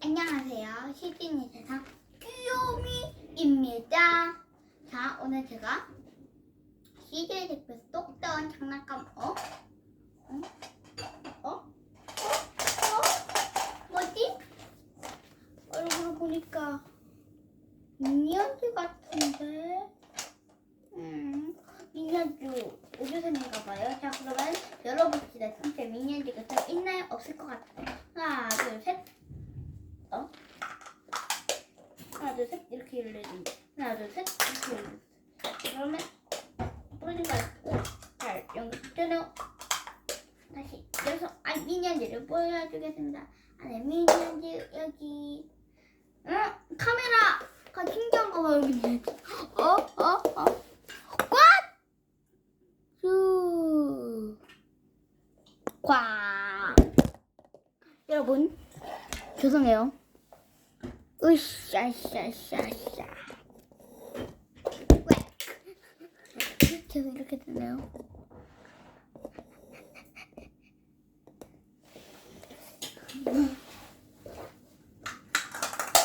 안녕하세요. 시즈니 세상 귀요미입니다. 자, 오늘 제가 CJ 대표에서 똑 떠온 장난감, 어? 어? 어? 어? 어? 뭐지? 얼굴을 보니까 미니언즈 같은데? 음, 미니언즈 우주선인가 봐요. 자, 그러면 열어봅시다. 진짜 미니언즈가 좀 있나요? 없을 것 같아요. 하나, 둘, 셋. 어? 하나, 둘, 셋. 이렇게 열려지. 하나, 둘, 셋. 이렇게 열려지. 그러면 부러진 거. 잘 연결되네요. 다시 여기서 아 미니언즈를 보여주겠습니다. 안에 미니언즈 여기. 응? 카메라가 신기한 거 봐, 여기. 어? 어? 어? 꽉. 여러분, 죄송해요. 으쌰쌰쌰쌰. 왜? 계속 이렇게 되네요.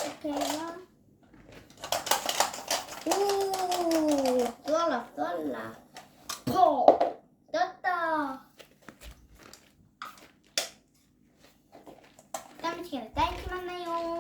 이렇게 해요. 오, 쏠라, 쏠라. 포! 떴다. 땀치기는 딸기 만나요.